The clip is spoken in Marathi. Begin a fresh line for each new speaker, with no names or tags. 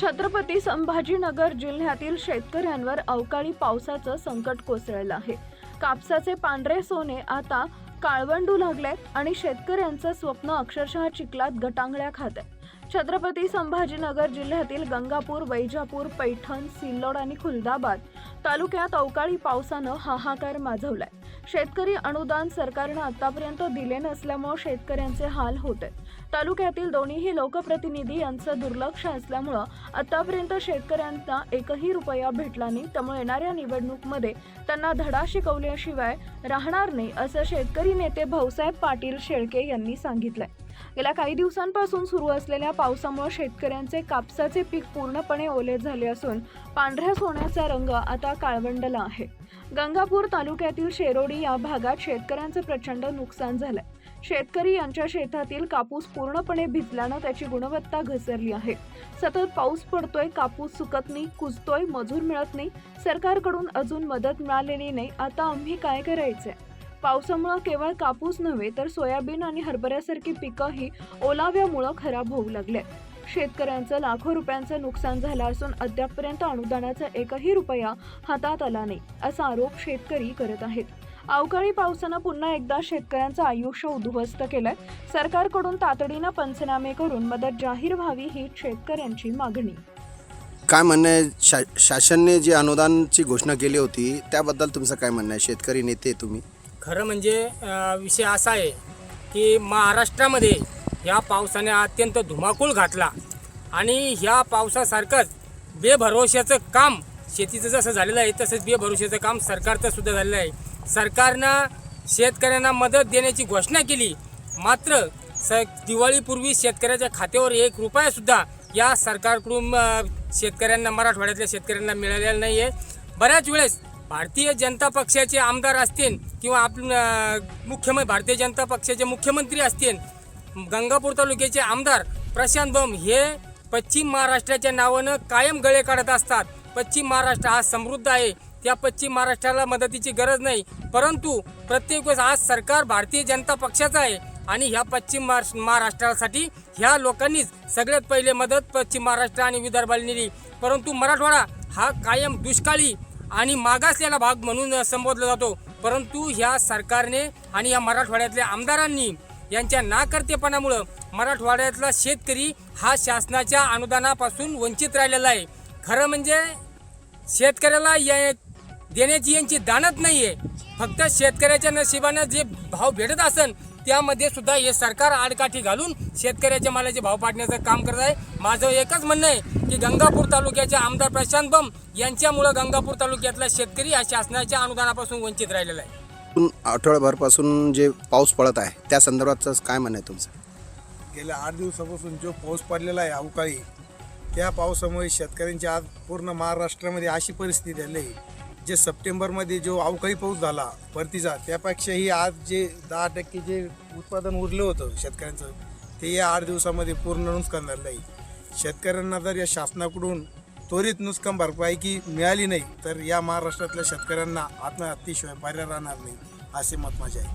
छत्रपती संभाजीनगर जिल्ह्यातील शेतकऱ्यांवर अवकाळी पावसाचं संकट कोसळलं आहे. कापसाचे पांढरे सोने आता काळवंडू लागलेत आणि शेतकऱ्यांचं स्वप्न अक्षरशः चिखलात गटांगळ्या खात आहे. छत्रपती संभाजीनगर जिल्ह्यातील गंगापूर वैजापूर पैठण सिल्लोड आणि खुलदाबाद तालुक्यात अवकाळी पावसानं हाहाकार माजवलाय. शेतकरी अनुदान सरकारनं आतापर्यंत दिले नसल्यामुळे शेतकऱ्यांचे हाल होते तालुक्यातील दोन्हीही लोकप्रतिनिधी यांचं दुर्लक्ष असल्यामुळं आतापर्यंत शेतकऱ्यांना एकही रुपया भेटला नाही. त्यामुळे येणाऱ्या निवडणूकमध्ये त्यांना धडा शिकवल्याशिवाय राहणार नाही असं शेतकरी नेते भाऊसाहेब पाटील शेळके यांनी सांगितलंय. गेल्या काही दिवसांपासून सुरू असलेल्या पावसामुळे शेतकऱ्यांचे कापसाचे पीक पूर्णपणे ओले झाले असून पांढऱ्या सोन्याचा रंग आता काळवंडला आहे. गंगापूर तालुक्यातील शेरोडी या भागात शेतकऱ्यांचं प्रचंड नुकसान झालंय. शेतकरी यांच्या शेतातील कापूस पूर्णपणे भिजल्यानं त्याची गुणवत्ता घसरली आहे. सतत पाऊस पडतोय कापूस सुकत नाही कुजतोय मजूर मिळत नाही सरकारकडून अजून मदत मिळालेली नाही आता आम्ही काय करायचंय? पावसामुळं केवळ कापूस नव्हे तर सोयाबीन आणि हरभऱ्यासारखी पिकंही ओलाव्यामुळं खराब होऊ लागले शेतकऱ्यांचं लाखो रुपयांचं नुकसान झालं असून अद्यापपर्यंत अनुदानाचा एकही रुपया हातात आला नाही असा आरोप शेतकरी करत आहेत. अवकाळी पावसानं पुन्हा एकदा शेतकऱ्यांचं आयुष्य उद्ध्वस्त केलंय. सरकारकडून तातडीनं पंचनामे करून मदत जाहीर व्हावी ही शेतकऱ्यांची मागणी.
काय म्हणणं आहे? शा शासनने जी अनुदानची घोषणा केली होती त्याबद्दल तुमचं काय म्हणणं आहे? शेतकरी नेते तुम्ही.
खरं म्हणजे विषय असा आहे की महाराष्ट्रामध्ये ह्या पावसाने अत्यंत धुमाकूळ घातला. आणि ह्या पावसासारखंच बेभरवशाचं काम शेतीचं जसं झालेलं आहे तसंच बेभरोश्याचं काम सरकारचं सुद्धा झालेलं आहे. सरकारनं शेतकऱ्यांना मदत देण्याची घोषणा केली. मात्र स दिवाळीपूर्वी शेतकऱ्याच्या खात्यावर एक रुपयासुद्धा या सरकारकडून शेतकऱ्यांना मराठवाड्यातल्या शेतकऱ्यांना मिळालेला नाही आहे बऱ्याच वेळेस भारतीय जनता पक्षाचे आमदार असतील किंवा आप मुख्यमंत्री भारतीय जनता पक्षाचे मुख्यमंत्री असतील गंगापूर तालुक्याचे आमदार प्रशांत बम हे पश्चिम महाराष्ट्राच्या नावानं कायम गळे काढत असतात. पश्चिम महाराष्ट्र हा समृद्ध आहे. त्या पश्चिम महाराष्ट्राला मदतीची गरज नाही. परंतु प्रत्येक वेळेस आज सरकार भारतीय जनता पक्षाचं आहे आणि ह्या पश्चिम महाराष्ट्रासाठी ह्या लोकांनीच सगळ्यात पहिले मदत पश्चिम महाराष्ट्र आणि विदर्भाला नेली. परंतु मराठवाडा हा कायम दुष्काळी आणि मागासलेला भाग म्हणून संबोधला जातो. परंतु ह्या सरकारने आणि या मराठवाड्यातल्या आमदारांनी यांच्या नाकर्तेपणामुळं मराठवाड्यातला शेतकरी हा शासनाच्या अनुदानापासून वंचित राहिलेला आहे. खरं म्हणजे शेतकऱ्याला या देण्याची यांची दानत नाही आहे फक्त शेतकऱ्याच्या नशिबानं जे भाव भेटत असन त्यामध्ये सुद्धा हे सरकार आडकाठी घालून शेतकऱ्याच्या मालाचे भाव पाडण्याचं काम करत आहे. माझं एकच म्हणणं आहे की गंगापूर तालुक्याचे आमदार प्रशांत बम यांच्यामुळं गंगापूर तालुक्यातला शेतकरी हा शासनाच्या अनुदानापासून वंचित राहिलेला आहे.
आठवडाभरपासून आठवड्याभरपासून जे पाऊस पडत आहे त्या संदर्भातच काय म्हणणं आहे तुमचं?
गेल्या आठ दिवसापासून जो पाऊस पडलेला आहे अवकाळी त्या पावसामुळे शेतकऱ्यांची आज पूर्ण महाराष्ट्रामध्ये अशी परिस्थिती आली आहे जे सप्टेंबरमध्ये जो अवकाळी पाऊस झाला परतीचा त्यापेक्षाही आज जे दहा टक्के जे उत्पादन उरलं होतं शेतकऱ्यांचं ते या आठ दिवसामध्ये पूर्ण नुकसान झालं आहे. शेतकऱ्यांना जर या शासनाकडून त्वरित नुकसान भरपाई की मिळाली नाही तर या महाराष्ट्रातल्या शेतकऱ्यांना आत्महत्येशिवाय पर्याय राहणार नाही असे मत माझे आहे.